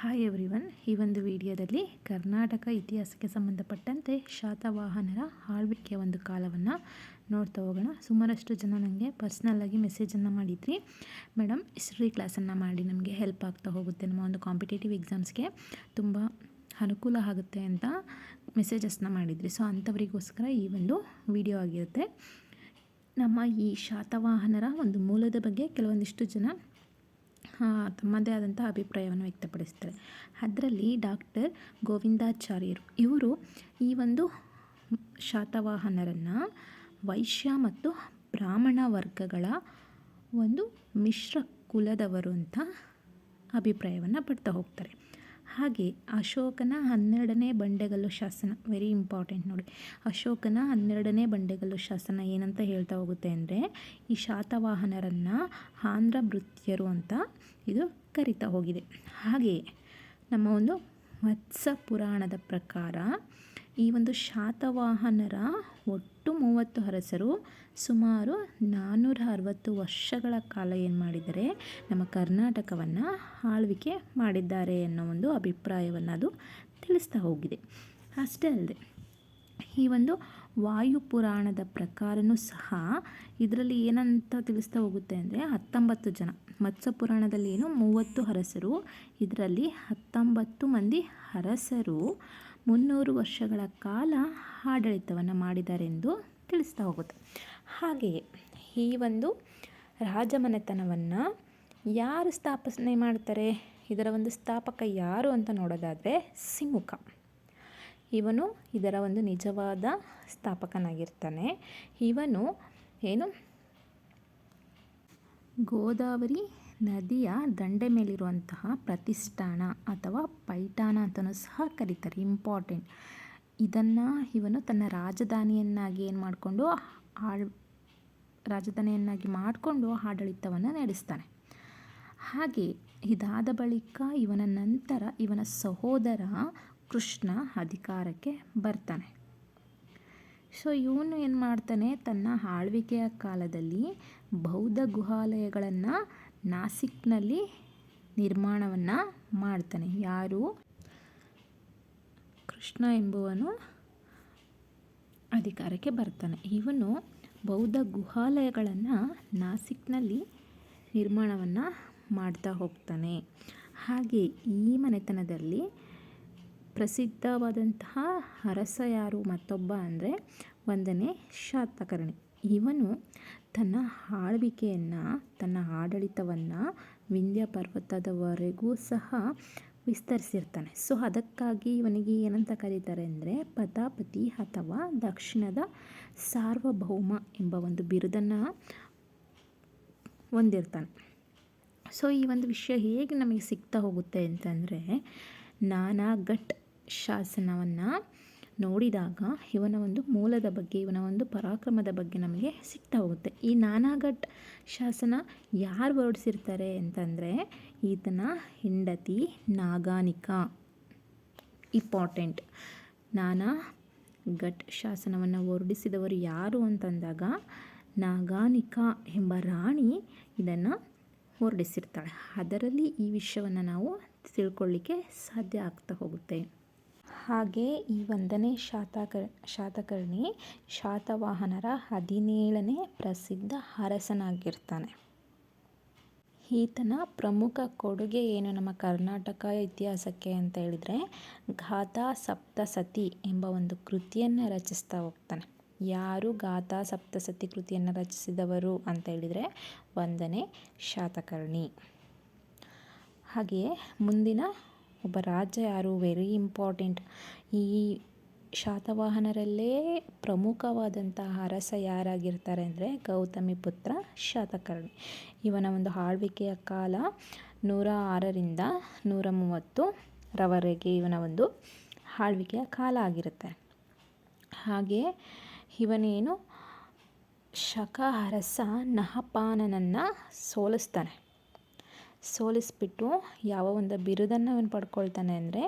Hi everyone ಈ ಒಂದು ವಿಡಿಯೋದಲ್ಲಿ ಕರ್ನಾಟಕ ಇತಿಹಾಸಕ್ಕೆ ಸಂಬಂಧಪಟ್ಟಂತೆ ಶಾತವಾಹನರ ಆಳ್ವಿಕೆಯ ಒಂದು ಕಾಲವನ್ನು ನೋಡ್ತಾ ಹೋಗೋಣ. ಸುಮಾರಷ್ಟು ಜನ ನನಗೆ ಪರ್ಸ್ನಲ್ಲಾಗಿ ಮೆಸೇಜನ್ನು ಮಾಡಿದ್ರಿ. ಮೇಡಮ್ ಹಿಸ್ಟ್ರಿ ಕ್ಲಾಸನ್ನು ಮಾಡಿ ನಮಗೆ ಹೆಲ್ಪ್ ಆಗ್ತಾ ಹೋಗುತ್ತೆ ನಮ್ಮ ಒಂದು ಕಾಂಪಿಟೇಟಿವ್ ಎಕ್ಸಾಮ್ಸ್ಗೆ ತುಂಬ ಅನುಕೂಲ ಆಗುತ್ತೆ ಅಂತ ಮೆಸೇಜಸ್ನ ಮಾಡಿದ್ರಿ. ಸೊ ಅಂಥವರಿಗೋಸ್ಕರ ಈ ಒಂದು ವಿಡಿಯೋ ಆಗಿರುತ್ತೆ. ನಮ್ಮ ಈ ಶಾತವಾಹನರ ಒಂದು ಮೂಲದ ಬಗ್ಗೆ ಕೆಲವೊಂದಿಷ್ಟು ಜನ ತಮ್ಮದೇ ಆದಂಥ ಅಭಿಪ್ರಾಯವನ್ನು ವ್ಯಕ್ತಪಡಿಸ್ತಾರೆ. ಅದರಲ್ಲಿ ಡಾಕ್ಟರ್ ಗೋವಿಂದಾಚಾರ್ಯರು, ಇವರು ಈ ಒಂದು ಶಾತವಾಹನರನ್ನು ವೈಶ್ಯ ಮತ್ತು ಬ್ರಾಹ್ಮಣ ವರ್ಗಗಳ ಒಂದು ಮಿಶ್ರ ಕುಲದವರು ಅಂತ ಅಭಿಪ್ರಾಯವನ್ನು ಪಡ್ತಾ ಹೋಗ್ತಾರೆ. ಹಾಗೆ ಅಶೋಕನ ಹನ್ನೆರಡನೇ ಬಂಡೆಗಲ್ಲು ಶಾಸನ ವೆರಿ ಇಂಪಾರ್ಟೆಂಟ್ ನೋಡಿ. ಅಶೋಕನ ಹನ್ನೆರಡನೇ ಬಂಡೆಗಲ್ಲು ಶಾಸನ ಏನಂತ ಹೇಳ್ತಾ ಹೋಗುತ್ತೆ ಅಂದರೆ, ಈ ಶಾತವಾಹನರನ್ನು ಆಂಧ್ರ ಭೃತ್ಯರು ಅಂತ ಇದು ಕರಿತಾ ಹೋಗಿದೆ. ಹಾಗೆಯೇ ನಮ್ಮ ಒಂದು ಮತ್ಸ್ಯ ಪುರಾಣದ ಪ್ರಕಾರ ಈ ಒಂದು ಶಾತವಾಹನರ ಒಟ್ಟು ಮೂವತ್ತು ಅರಸರು ಸುಮಾರು ನಾನ್ನೂರ ಅರವತ್ತು ವರ್ಷಗಳ ಕಾಲ ಏನು ಮಾಡಿದ್ದಾರೆ ನಮ್ಮ ಕರ್ನಾಟಕವನ್ನು ಆಳ್ವಿಕೆ ಮಾಡಿದ್ದಾರೆ ಅನ್ನೋ ಒಂದು ಅಭಿಪ್ರಾಯವನ್ನು ಅದು ತಿಳಿಸ್ತಾ ಹೋಗಿದೆ. ಅಷ್ಟೇ ಅಲ್ಲದೆ ಈ ಒಂದು ವಾಯು ಪುರಾಣದ ಪ್ರಕಾರನೂ ಸಹ ಇದರಲ್ಲಿ ಏನಂತ ತಿಳಿಸ್ತಾ ಹೋಗುತ್ತೆ ಅಂದರೆ ಹತ್ತೊಂಬತ್ತು ಜನ, ಮತ್ಸ್ಯ ಪುರಾಣದಲ್ಲಿ ಏನು ಮೂವತ್ತು ಅರಸರು, ಇದರಲ್ಲಿ ಹತ್ತೊಂಬತ್ತು ಮಂದಿ ಅರಸರು ಮುನ್ನೂರು ವರ್ಷಗಳ ಕಾಲ ಆಡಳಿತವನ್ನು ಮಾಡಿದ್ದಾರೆಂದು ತಿಳಿಸ್ತಾ ಹೋಗುತ್ತೆ. ಹಾಗೆಯೇ ಈ ಒಂದು ರಾಜಮನೆತನವನ್ನು ಯಾರು ಸ್ಥಾಪನೆ ಮಾಡ್ತಾರೆ? ಇದರ ಒಂದು ಸ್ಥಾಪಕ ಯಾರು ಅಂತ ನೋಡೋದಾದರೆ ಸಿಮುಖ ಇವನು ಇದರ ಒಂದು ನಿಜವಾದ ಸ್ಥಾಪಕನಾಗಿರ್ತಾನೆ. ಇವನು ಏನು? ಗೋದಾವರಿ ನದಿಯ ದಂಡೆ ಮೇಲಿರುವಂತಹ ಪ್ರತಿಷ್ಠಾನ ಅಥವಾ ಪೈಠಾನ ಅಂತಲೂ ಸಹ ಕರೀತಾರೆ ಇಂಪಾರ್ಟೆಂಟ್ ಇದನ್ನು ಇವನು ತನ್ನ ರಾಜಧಾನಿಯನ್ನಾಗಿ ಏನು ಮಾಡಿಕೊಂಡು ಆಳ್, ರಾಜಧಾನಿಯನ್ನಾಗಿ ಮಾಡಿಕೊಂಡು ಆಡಳಿತವನ್ನು ನಡೆಸ್ತಾನೆ. ಹಾಗೆ ಇದಾದ ಬಳಿಕ ಇವನ ನಂತರ ಇವನ ಸಹೋದರ ಕೃಷ್ಣ ಅಧಿಕಾರಕ್ಕೆ ಬರ್ತಾನೆ. ಸೊ ಇವನು ಏನು ಮಾಡ್ತಾನೆ, ತನ್ನ ಆಳ್ವಿಕೆಯ ಕಾಲದಲ್ಲಿ ಬೌದ್ಧ ಗುಹಾಲಯಗಳನ್ನು ನಾಸಿಕ್ನಲ್ಲಿ ನಿರ್ಮಾಣವನ್ನು ಮಾಡ್ತಾನೆ. ಯಾರು? ಕೃಷ್ಣ ಎಂಬುವನು ಅಧಿಕಾರಕ್ಕೆ ಬರ್ತಾನೆ. ಇವನು ಬೌದ್ಧ ಗುಹಾಲಯಗಳನ್ನು ನಾಸಿಕ್ನಲ್ಲಿ ನಿರ್ಮಾಣವನ್ನು ಮಾಡ್ತಾ ಹೋಗ್ತಾನೆ. ಹಾಗೆ ಈ ಮನೆತನದಲ್ಲಿ ಪ್ರಸಿದ್ಧವಾದಂತಹ ಅರಸ ಯಾರು ಮತ್ತೊಬ್ಬ ಅಂದರೆ ಒಂದನೇ ಶಾತಕರ್ಣಿ. ಇವನು ತನ್ನ ಆಳ್ವಿಕೆಯನ್ನು, ತನ್ನ ಆಡಳಿತವನ್ನು ವಿಂಧ್ಯ ಪರ್ವತದವರೆಗೂ ಸಹ ವಿಸ್ತರಿಸಿರ್ತಾನೆ. ಸೊ ಅದಕ್ಕಾಗಿ ಇವನಿಗೆ ಏನಂತ ಕರೀತಾರೆ ಅಂದರೆ, ಪದಾಪತಿ ಅಥವಾ ದಕ್ಷಿಣದ ಸಾರ್ವಭೌಮ ಎಂಬ ಒಂದು ಬಿರುದನ್ನು ಹೊಂದಿರ್ತಾನೆ. ಸೊ ಈ ಒಂದು ವಿಷಯ ಹೇಗೆ ನಮಗೆ ಸಿಗ್ತಾ ಹೋಗುತ್ತೆ ಅಂತಂದರೆ ನಾನಾಘಟ್ ಶಾಸನವನ್ನು ನೋಡಿದಾಗ ಇವನ ಒಂದು ಮೂಲದ ಬಗ್ಗೆ, ಇವನ ಒಂದು ಪರಾಕ್ರಮದ ಬಗ್ಗೆ ನಮಗೆ ಸಿಗ್ತಾ ಹೋಗುತ್ತೆ. ಈ ನಾನಾಘಟ್ ಶಾಸನ ಯಾರು ಹೊರಡಿಸಿರ್ತಾರೆ ಅಂತಂದರೆ, ಈತನ ಹೆಂಡತಿ ನಾಗಾನಿಕ. ಇಂಪಾರ್ಟೆಂಟ್ ನಾನಾ ಘಟ್ ಶಾಸನವನ್ನು ಹೊರಡಿಸಿದವರು ಯಾರು ಅಂತಂದಾಗ, ನಾಗಾನಿಕಾ ಎಂಬ ರಾಣಿ ಇದನ್ನು ಹೊರಡಿಸಿರ್ತಾಳೆ. ಅದರಲ್ಲಿ ಈ ವಿಷಯವನ್ನು ನಾವು ತಿಳ್ಕೊಳ್ಳಿಕ್ಕೆ ಸಾಧ್ಯ ಆಗ್ತಾ ಹೋಗುತ್ತೆ. ಹಾಗೆ ಈ ಒಂದನೇ ಶಾತಕ ಶಾತಕರ್ಣಿ ಶಾತವಾಹನರ ಹದಿನೇಳನೇ ಪ್ರಸಿದ್ಧ ಅರಸನಾಗಿರ್ತಾನೆ. ಈತನ ಪ್ರಮುಖ ಕೊಡುಗೆ ಏನು ನಮ್ಮ ಕರ್ನಾಟಕ ಇತಿಹಾಸಕ್ಕೆ ಅಂತ ಹೇಳಿದರೆ ಗಾಥಾ ಸಪ್ತಸತಿ ಎಂಬ ಒಂದು ಕೃತಿಯನ್ನು ರಚಿಸ್ತಾ ಹೋಗ್ತಾನೆ. ಯಾರು ಗಾಥಾ ಸಪ್ತಸತಿ ಕೃತಿಯನ್ನು ರಚಿಸಿದವರು ಅಂತ ಹೇಳಿದರೆ ಒಂದನೇ ಶಾತಕರ್ಣಿ. ಹಾಗೆಯೇ ಮುಂದಿನ ಒಬ್ಬ ರಾಜ ಯಾರು? ವೆರಿ ಇಂಪಾರ್ಟೆಂಟ್ ಈ ಶಾತವಾಹನರಲ್ಲೇ ಪ್ರಮುಖವಾದಂತಹ ಅರಸ ಯಾರಾಗಿರ್ತಾರೆ ಅಂದರೆ ಗೌತಮಿ ಪುತ್ರ ಶಾತಕರ್ಣಿ. ಇವನ ಒಂದು ಆಳ್ವಿಕೆಯ ಕಾಲ ನೂರ ಆರರಿಂದ ನೂರ ಮೂವತ್ತು ರವರೆಗೆ ಇವನ ಒಂದು ಆಳ್ವಿಕೆಯ ಕಾಲ ಆಗಿರುತ್ತೆ. ಹಾಗೆ ಇವನೇನು ಶಕ ಅರಸ ನಹಪಾನನನ್ನು ಸೋಲಿಸ್ತಾನೆ. ಸೋಲಿಸ್ಬಿಟ್ಟು ಯಾವ ಒಂದು ಬಿರುದನ್ನು ಇವನು ಪಡ್ಕೊಳ್ತಾನೆ ಅಂದರೆ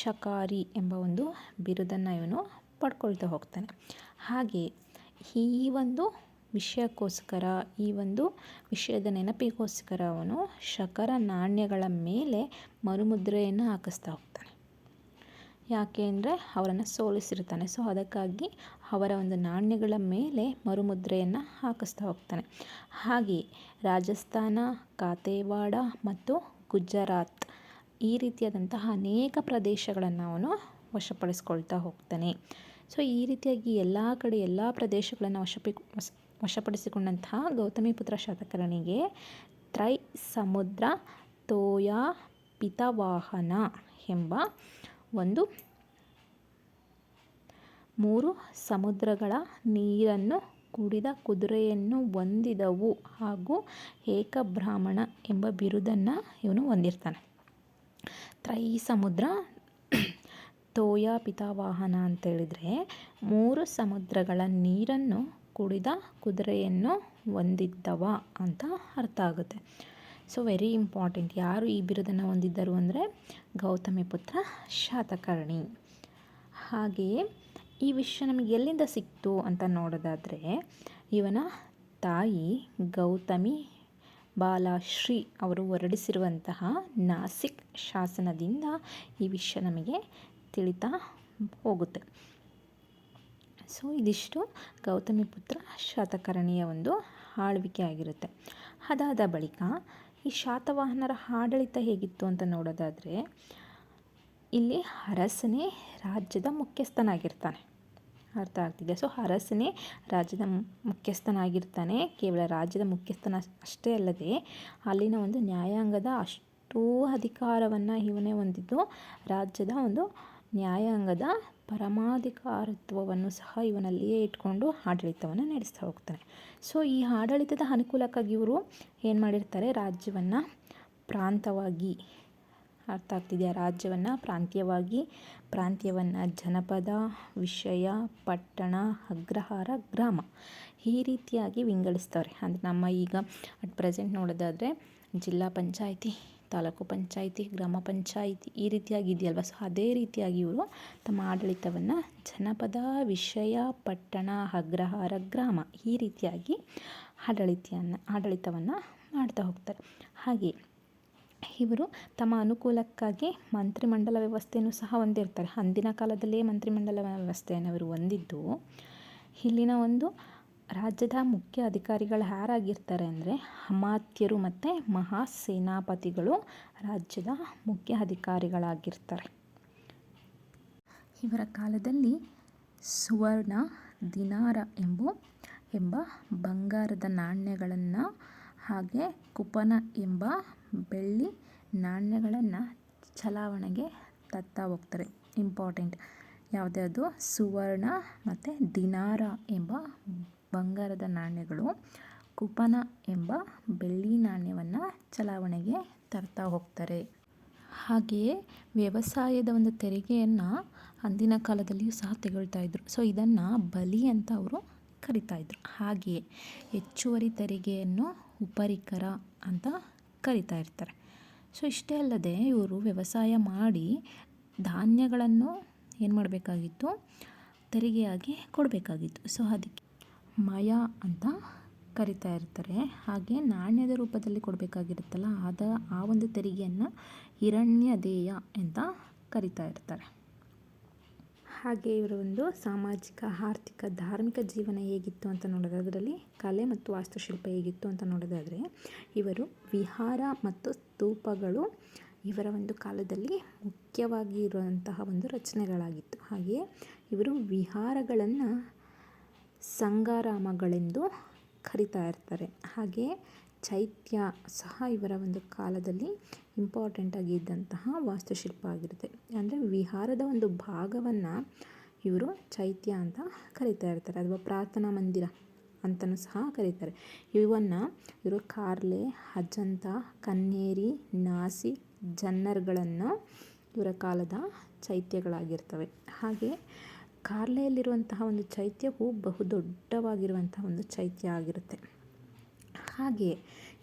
ಶಕಾರಿ ಎಂಬ ಒಂದು ಬಿರುದನ್ನು ಇವನು ಪಡ್ಕೊಳ್ತಾ ಹೋಗ್ತಾನೆ. ಹಾಗೆ ಈ ಒಂದು ವಿಷಯಕ್ಕೋಸ್ಕರ, ಈ ಒಂದು ವಿಷಯದ ನೆನಪಿಗೋಸ್ಕರ ಅವನು ಶಕರ ನಾಣ್ಯಗಳ ಮೇಲೆ ಮರುಮುದ್ರೆಯನ್ನು ಹಾಕಿಸ್ತಾ ಹೋಗ್ತಾನೆ. ಯಾಕೆ ಅಂದರೆ ಅವರನ್ನು ಸೋಲಿಸಿರ್ತಾನೆ ಸೊ ಅದಕ್ಕಾಗಿ ಅವರ ಒಂದು ನಾಣ್ಯಗಳ ಮೇಲೆ ಮರುಮುದ್ರೆಯನ್ನು ಹಾಕಿಸ್ತಾ ಹೋಗ್ತಾನೆ. ಹಾಗೆ ರಾಜಸ್ಥಾನ, ಕಾತೇವಾಡ ಮತ್ತು ಗುಜರಾತ್ ಈ ರೀತಿಯಾದಂತಹ ಅನೇಕ ಪ್ರದೇಶಗಳನ್ನು ಅವನು ವಶಪಡಿಸ್ಕೊಳ್ತಾ ಹೋಗ್ತಾನೆ. ಸೊ ಈ ರೀತಿಯಾಗಿ ಎಲ್ಲ ಕಡೆ ಎಲ್ಲ ಪ್ರದೇಶಗಳನ್ನು ವಶಪಿ, ವಶ, ವಶಪಡಿಸಿಕೊಂಡಂತಹ ಗೌತಮಿಪುತ್ರ ಶಾತಕರ್ಣಿಗೆ ತ್ರೈ ಸಮುದ್ರ ತೋಯ ಪಿತವಾಹನ ಎಂಬ ಒಂದು. ಮೂರು, ಸಮುದ್ರಗಳ ನೀರನ್ನು ಕುಡಿದ ಕುದುರೆಯನ್ನು ಹೊಂದಿದವು ಹಾಗೂ ಏಕಬ್ರಾಹ್ಮಣ ಎಂಬ ಬಿರುದನ್ನು ಇವನು ಹೊಂದಿರ್ತಾನೆ. ತ್ರೈ ಸಮುದ್ರ ತೋಯ ಪಿತಾವಾಹನ ಅಂತೇಳಿದರೆ ಮೂರು ಸಮುದ್ರಗಳ ನೀರನ್ನು ಕುಡಿದ ಕುದುರೆಯನ್ನು ಹೊಂದಿದ್ದವ ಅಂತ ಅರ್ಥ ಆಗುತ್ತೆ. ಸೊ ವೆರಿ ಇಂಪಾರ್ಟೆಂಟ್ ಯಾರು ಈ ಬಿರುದನ್ನು ಹೊಂದಿದ್ದರು ಅಂದರೆ ಗೌತಮಿ ಪುತ್ರ ಶಾತಕರ್ಣಿ. ಹಾಗೆಯೇ ಈ ವಿಷಯ ನಮಗೆ ಎಲ್ಲಿಂದ ಸಿಕ್ತು ಅಂತ ನೋಡೋದಾದರೆ, ಇವನ ತಾಯಿ ಗೌತಮಿ ಬಾಲಾಶ್ರೀ ಅವರು ಹೊರಡಿಸಿರುವಂತಹ ನಾಸಿಕ್ ಶಾಸನದಿಂದ ಈ ವಿಷಯ ನಮಗೆ ತಿಳಿತಾ ಹೋಗುತ್ತೆ. ಸೊ ಇದಿಷ್ಟು ಗೌತಮಿ ಪುತ್ರ ಶಾತಕರ್ಣಿಯ ಒಂದು ಆಳ್ವಿಕೆ ಆಗಿರುತ್ತೆ. ಅದಾದ ಬಳಿಕ ಈ ಶಾತವಾಹನರ ಆಡಳಿತ ಹೇಗಿತ್ತು ಅಂತ ನೋಡೋದಾದರೆ, ಇಲ್ಲಿ ಅರಸನೇ ರಾಜ್ಯದ ಮುಖ್ಯಸ್ಥನಾಗಿರ್ತಾನೆ. ಅರ್ಥ ಆಗ್ತಿದೆ ಸೊ ಅರಸನೇ ರಾಜ್ಯದ ಮುಖ್ಯಸ್ಥನಾಗಿರ್ತಾನೆ. ಕೇವಲ ರಾಜ್ಯದ ಮುಖ್ಯಸ್ಥನ ಅಷ್ಟೇ ಅಲ್ಲದೆ, ಅಲ್ಲಿನ ಒಂದು ನ್ಯಾಯಾಂಗದ ಅಷ್ಟೂ ಅಧಿಕಾರವನ್ನು ಇವನೇ ಹೊಂದಿದ್ದು, ರಾಜ್ಯದ ಒಂದು ನ್ಯಾಯಾಂಗದ ಪರಮಾಧಿಕಾರತ್ವವನ್ನು ಸಹ ಇವನಲ್ಲಿಯೇ ಇಟ್ಕೊಂಡು ಆಡಳಿತವನ್ನು ನಡೆಸ್ತಾ ಹೋಗ್ತಾನೆ. ಸೊ ಈ ಆಡಳಿತದ ಅನುಕೂಲಕ್ಕಾಗಿ ಇವರು ಏನು ಮಾಡಿರ್ತಾರೆ? ರಾಜ್ಯವನ್ನು ಪ್ರಾಂತವಾಗಿ, ಅರ್ಥ ಆಗ್ತಿದೆಯಾ? ರಾಜ್ಯವನ್ನು ಪ್ರಾಂತೀಯವಾಗಿ, ಪ್ರಾಂತ್ಯವನ್ನು ಜನಪದ, ವಿಷಯ, ಪಟ್ಟಣ, ಅಗ್ರಹಾರ, ಗ್ರಾಮ ಈ ರೀತಿಯಾಗಿ ವಿಂಗಡಿಸ್ತವ್ರೆ ಅಂದರೆ ನಮ್ಮ ಈಗ ಅಟ್ ಪ್ರೆಸೆಂಟ್ ನೋಡೋದಾದರೆ ಜಿಲ್ಲಾ ಪಂಚಾಯಿತಿ. ತಾಲೂಕು ಪಂಚಾಯಿತಿ, ಗ್ರಾಮ ಪಂಚಾಯಿತಿ ಈ ರೀತಿಯಾಗಿ ಇದೆಯಲ್ವ ಸೊ ಅದೇ ರೀತಿಯಾಗಿ ಇವರು ತಮ್ಮ ಆಡಳಿತವನ್ನು ಜನಪದ ವಿಷಯ ಪಟ್ಟಣ, ಅಗ್ರಹಾರ, ಗ್ರಾಮ ಈ ರೀತಿಯಾಗಿ ಆಡಳಿತವನ್ನು ಆಡಳಿತವನ್ನು ಮಾಡ್ತಾ ಹೋಗ್ತಾರೆ. ಹಾಗೆ ಇವರು ತಮ್ಮ ಅನುಕೂಲಕ್ಕಾಗಿ ಮಂತ್ರಿಮಂಡಲ ವ್ಯವಸ್ಥೆಯನ್ನು ಸಹ ಹೊಂದಿರ್ತಾರೆ. ಅಂದಿನ ಕಾಲದಲ್ಲೇ ಮಂತ್ರಿಮಂಡಲ ವ್ಯವಸ್ಥೆಯನ್ನು ಇವರು ಹೊಂದಿದ್ದು, ಇಲ್ಲಿನ ಒಂದು ರಾಜ್ಯದ ಮುಖ್ಯ ಅಧಿಕಾರಿಗಳು ಯಾರಾಗಿರ್ತಾರೆ ಅಂದರೆ ಅಮಾತ್ಯರು ಮತ್ತು ಮಹಾ ಸೇನಾಪತಿಗಳು ರಾಜ್ಯದ ಮುಖ್ಯ ಅಧಿಕಾರಿಗಳಾಗಿರ್ತಾರೆ. ಇವರ ಕಾಲದಲ್ಲಿ ಸುವರ್ಣ, ದಿನಾರ ಎಂಬ ಎಂಬ ಬಂಗಾರದ ನಾಣ್ಯಗಳನ್ನು ಹಾಗೆ ಕುಪನ ಎಂಬ ಬೆಳ್ಳಿ ನಾಣ್ಯಗಳನ್ನು ಚಲಾವಣೆಗೆ ತತ್ತಾ ಹೋಗ್ತಾರೆ. ಇಂಪಾರ್ಟೆಂಟ್ ಯಾವುದ್ಯಾವುದು? ಸುವರ್ಣ ಮತ್ತು ದಿನಾರ ಎಂಬ ಬಂಗಾರದ ನಾಣ್ಯಗಳು ಕುಪನ ಎಂಬ ಬೆಳ್ಳಿ ನಾಣ್ಯವನ್ನು ಚಲಾವಣೆಗೆ ತರ್ತಾ ಹೋಗ್ತಾರೆ. ಹಾಗೆಯೇ ವ್ಯವಸಾಯದ ಒಂದು ತೆರಿಗೆಯನ್ನು ಅಂದಿನ ಕಾಲದಲ್ಲಿಯೂ ಸಹ ತೆಗೊಳ್ತಾ ಇದ್ದರು ಸೊ ಇದನ್ನು ಬಲಿ ಅಂತ ಅವರು ಕರಿತಾ ಇದ್ದರು ಹಾಗೆಯೇ ಹೆಚ್ಚುವರಿ ತೆರಿಗೆಯನ್ನು ಉಪರಿಕರ ಅಂತ ಕರಿತಾ ಇರ್ತಾರೆ. ಸೊ ಇಷ್ಟೇ ಅಲ್ಲದೆ ಇವರು ವ್ಯವಸಾಯ ಮಾಡಿ ಧಾನ್ಯಗಳನ್ನು ಏನು ಮಾಡಬೇಕಾಗಿತ್ತು? ತೆರಿಗೆಯಾಗಿ ಕೊಡಬೇಕಾಗಿತ್ತು. ಸೊ ಅದಕ್ಕೆ ಮಯ ಅಂತ ಕರಿತಾ ಇರ್ತಾರೆ. ಹಾಗೆ ನಾಣ್ಯದ ರೂಪದಲ್ಲಿ ಕೊಡಬೇಕಾಗಿರುತ್ತಲ್ಲ, ಆದ ಆ ಒಂದು ತೆರಿಗೆಯನ್ನು ಹಿರಣ್ಯ ದೇಯ ಅಂತ ಕರಿತಾ ಇರ್ತಾರೆ. ಹಾಗೆ ಇವರ ಒಂದು ಸಾಮಾಜಿಕ, ಆರ್ಥಿಕ, ಧಾರ್ಮಿಕ ಜೀವನ ಹೇಗಿತ್ತು ಅಂತ ನೋಡೋದಾದ್ರಲ್ಲಿ ಕಲೆ ಮತ್ತು ವಾಸ್ತುಶಿಲ್ಪ ಹೇಗಿತ್ತು ಅಂತ ನೋಡೋದಾದರೆ, ಇವರು ವಿಹಾರ ಮತ್ತು ಸ್ತೂಪಗಳು ಇವರ ಒಂದು ಕಾಲದಲ್ಲಿ ಮುಖ್ಯವಾಗಿ ಇರುವಂತಹ ಒಂದು ರಚನೆಗಳಾಗಿತ್ತು. ಹಾಗೆಯೇ ಇವರು ವಿಹಾರಗಳನ್ನು ಸಂಗಾರಾಮಗಳೆಂದು ಕರಿತಾ ಇರ್ತಾರೆ. ಹಾಗೆ ಚೈತ್ಯ ಸಹ ಇವರ ಒಂದು ಕಾಲದಲ್ಲಿ ಇಂಪಾರ್ಟೆಂಟಾಗಿ ಇದ್ದಂತಹ ವಾಸ್ತುಶಿಲ್ಪ ಆಗಿರುತ್ತೆ. ಅಂದರೆ ವಿಹಾರದ ಒಂದು ಭಾಗವನ್ನು ಇವರು ಚೈತ್ಯ ಅಂತ ಕರಿತಾ ಇರ್ತಾರೆ, ಅಥವಾ ಪ್ರಾರ್ಥನಾ ಮಂದಿರ ಅಂತಲೂ ಸಹ ಕರೀತಾರೆ. ಇವನ್ನು ಇವರು ಕಾರ್ಲೆ ಅಜಂತ ಕನ್ನೇರಿ, ನಾಸಿ, ಜನ್ನರ್ಗಳನ್ನು ಇವರ ಕಾಲದ ಚೈತ್ಯಗಳಾಗಿರ್ತವೆ. ಹಾಗೆ ಕಾರ್ಲೆಯಲ್ಲಿರುವಂತಹ ಒಂದು ಚೈತ್ಯವು ಬಹು ದೊಡ್ಡವಾಗಿರುವಂತಹ ಒಂದು ಚೈತ್ಯ ಆಗಿರುತ್ತೆ. ಹಾಗೆ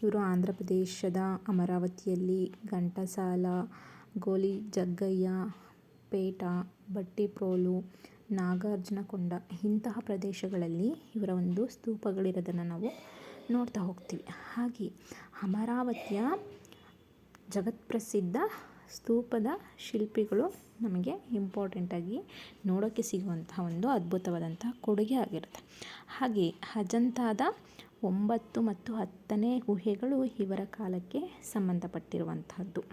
ಇವರು ಆಂಧ್ರ ಪ್ರದೇಶದ ಅಮರಾವತಿಯಲ್ಲಿ ಘಂಟಸಾಲ, ಗೋಲಿ ಜಗ್ಗಯ್ಯ, ಪೇಟ, ಬಟ್ಟಿಪ್ರೋಲು, ನಾಗಾರ್ಜುನಕೊಂಡ ಇಂತಹ ಪ್ರದೇಶಗಳಲ್ಲಿ ಇವರ ಒಂದು ಸ್ತೂಪಗಳಿರೋದನ್ನು ನಾವು ನೋಡ್ತಾ ಹೋಗ್ತೀವಿ. ಹಾಗೆ ಅಮರಾವತಿಯ ಜಗತ್ಪ್ರಸಿದ್ಧ ಸ್ತೂಪದ ಶಿಲ್ಪಿಗಳು ನಮಗೆ ಇಂಪಾರ್ಟೆಂಟಾಗಿ ನೋಡೋಕ್ಕೆ ಸಿಗುವಂತಹ ಒಂದು ಅದ್ಭುತವಾದಂತಹ ಕೊಡುಗೆ ಆಗಿರುತ್ತೆ. ಹಾಗೆ ಅಜಂತಾದ ಒಂಬತ್ತು ಮತ್ತು ಹತ್ತನೇ ಗುಹೆಗಳು ಇವರ ಕಾಲಕ್ಕೆ ಸಂಬಂಧಪಟ್ಟಿರುವಂತಹದ್ದು.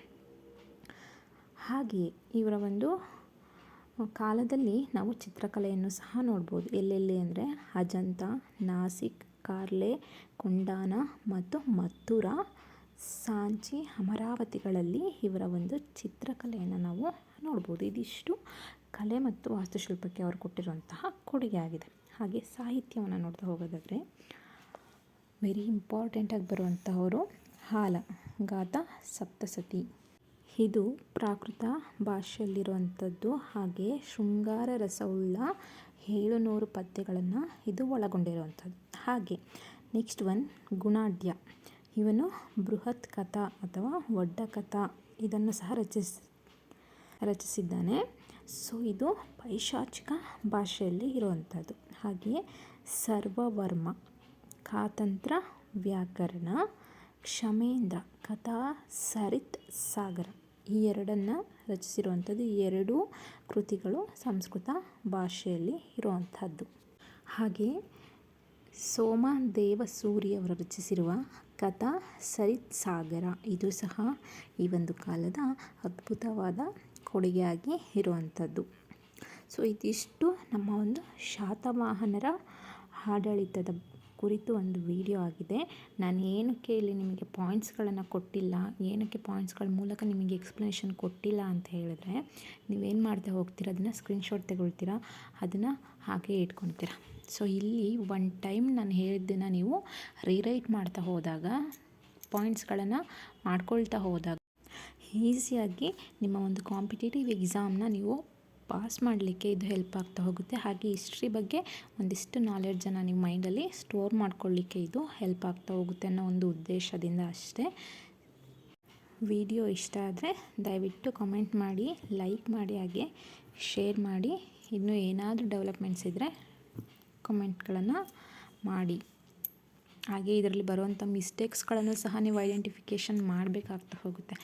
ಹಾಗೆ ಇವರ ಒಂದು ಕಾಲದಲ್ಲಿ ನಾವು ಚಿತ್ರಕಲೆಯನ್ನು ಸಹ ನೋಡ್ಬೋದು. ಎಲ್ಲೆಲ್ಲಿ ಅಂದರೆ ಅಜಂತ, ನಾಸಿಕ್, ಕಾರ್ಲೆ, ಕೊಂಡಾನ ಮತ್ತು ಮಥುರಾ ಸಾಂಚಿ ಅಮರಾವತಿಗಳಲ್ಲಿ ಇವರ ಒಂದು ಚಿತ್ರಕಲೆಯನ್ನು ನಾವು ನೋಡ್ಬೋದು. ಇದಿಷ್ಟು ಕಲೆ ಮತ್ತು ವಾಸ್ತುಶಿಲ್ಪಕ್ಕೆ ಅವರು ಕೊಟ್ಟಿರುವಂತಹ ಕೊಡುಗೆ ಆಗಿದೆ ಹಾಗೆ ಸಾಹಿತ್ಯವನ್ನು ನೋಡ್ತಾ ಹೋಗೋದಾದರೆ ವೆರಿ ಇಂಪಾರ್ಟೆಂಟಾಗಿ ಬರುವಂತಹವರು ಹಾಲ ಗಾತ ಸಪ್ತಸತಿ. ಇದು ಪ್ರಾಕೃತ ಭಾಷೆಯಲ್ಲಿರುವಂಥದ್ದು ಹಾಗೆ ಶೃಂಗಾರ ರಸವುಳ್ಳ ಏಳುನೂರು ಪದ್ಯಗಳನ್ನು ಇದು ಒಳಗೊಂಡಿರುವಂಥದ್ದು ಹಾಗೆ ನೆಕ್ಸ್ಟ್ ಒನ್ ಗುಣಾಢ್ಯ ಇವನು ಬೃಹತ್ ಕಥಾ ಅಥವಾ ಒಡ್ಡ ಕಥಾ. ಇದನ್ನು ಸಹ ರಚಿಸ್, ರಚಿಸಿದ್ದಾನೆ. ಸೊ, ಇದು ಪೈಶಾಚಿಕ ಭಾಷೆಯಲ್ಲಿ ಇರುವಂಥದ್ದು. ಹಾಗೆಯೇ ಸರ್ವವರ್ಮ, ಕಾತಂತ್ರ, ವ್ಯಾಕರಣ, ಕ್ಷಮೇಂದ್ರ, ಕಥಾ, ಸರಿತ್, ಸಾಗರ ಈ ಎರಡನ್ನು ರಚಿಸಿರುವಂಥದ್ದು. ಈ ಎರಡೂ ಕೃತಿಗಳು ಸಂಸ್ಕೃತ ಭಾಷೆಯಲ್ಲಿ ಇರುವಂಥದ್ದು. ಹಾಗೆಯೇ ಸೋಮ ದೇವಸೂರಿಯವರು ರಚಿಸಿರುವ ಕಥಾ ಸರಿತ್ ಸಾಗರ ಇದು ಸಹ ಈ ಒಂದು ಕಾಲದ ಅದ್ಭುತವಾದ ಕೊಡುಗೆಯಾಗಿ ಇರುವಂಥದ್ದು. ಸೊ, ಇದಿಷ್ಟು ನಮ್ಮ ಒಂದು ಶಾತವಾಹನರ ಆಡಳಿತದ ಕುರಿತು ಒಂದು ವಿಡಿಯೋ ಆಗಿದೆ. ನಾನು ಏನಕ್ಕೆ ಇಲ್ಲಿ ನಿಮಗೆ ಪಾಯಿಂಟ್ಸ್ಗಳನ್ನು ಕೊಟ್ಟಿಲ್ಲ, ಏನಕ್ಕೆ ಪಾಯಿಂಟ್ಸ್ಗಳ ಮೂಲಕ ನಿಮಗೆ ಎಕ್ಸ್ಪ್ಲನೇಷನ್ ಕೊಟ್ಟಿಲ್ಲ ಅಂತ ಹೇಳಿದ್ರೆ, ನೀವೇನು ಮಾಡ್ತಾ ಹೋಗ್ತೀರಾ, ಅದನ್ನು ಸ್ಕ್ರೀನ್ಶಾಟ್ ತಗೊಳ್ತೀರಾ, ಅದನ್ನು ಹಾಗೆ ಇಟ್ಕೊತೀರಾ ಸೊ ಇಲ್ಲಿ ಒನ್ ಟೈಮ್ ನಾನು ಹೇಳಿದ್ದನ್ನು ನೀವು ರೀರೈಟ್ ಮಾಡ್ತಾ ಹೋದಾಗ ಪಾಯಿಂಟ್ಸ್ಗಳನ್ನು ಮಾಡ್ಕೊಳ್ತಾ ಹೋದಾಗ ಈಸಿಯಾಗಿ ನಿಮ್ಮ ಒಂದು ಕಾಂಪಿಟೇಟಿವ್ ಎಕ್ಸಾಮ್ನ ನೀವು ಪಾಸ್ ಮಾಡಲಿಕ್ಕೆ ಇದು ಹೆಲ್ಪ್ ಆಗ್ತಾ ಹೋಗುತ್ತೆ. ಹಾಗೆ ಹಿಸ್ಟ್ರಿ ಬಗ್ಗೆ ಒಂದಿಷ್ಟು ನಾಲೆಡ್ಜನ್ನು ನಿಮ್ಮ ಮೈಂಡಲ್ಲಿ ಸ್ಟೋರ್ ಮಾಡ್ಕೊಳ್ಳಿಕ್ಕೆ ಇದು ಹೆಲ್ಪ್ ಆಗ್ತಾ ಹೋಗುತ್ತೆ ಅನ್ನೋ ಒಂದು ಉದ್ದೇಶದಿಂದ ಅಷ್ಟೇ. ವಿಡಿಯೋ ಇಷ್ಟ ಆದರೆ ದಯವಿಟ್ಟು ಕಮೆಂಟ್ ಮಾಡಿ ಲೈಕ್ ಮಾಡಿ, ಹಾಗೆ ಶೇರ್ ಮಾಡಿ. ಇನ್ನೂ ಏನಾದರೂ ಡೆವಲಪ್ಮೆಂಟ್ಸ್ ಇದ್ದರೆ ಕಮೆಂಟ್ಗಳನ್ನು ಮಾಡಿ. ಹಾಗೆ ಇದರಲ್ಲಿ ಬರುವಂಥ ಮಿಸ್ಟೇಕ್ಸ್ಗಳನ್ನು ಸಹ ನೀವು ಐಡೆಂಟಿಫಿಕೇಷನ್ ಮಾಡಬೇಕಾಗ್ತಾ ಹೋಗುತ್ತೆ.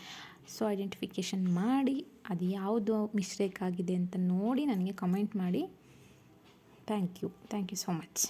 ಸೊ ಐಡೆಂಟಿಫಿಕೇಷನ್ ಮಾಡಿ ಅದು ಯಾವುದು ಮಿಸ್ಟೇಕ್ ಆಗಿದೆ ಅಂತ ನೋಡಿ ನನಗೆ ಕಮೆಂಟ್ ಮಾಡಿ. Thank you thank you so much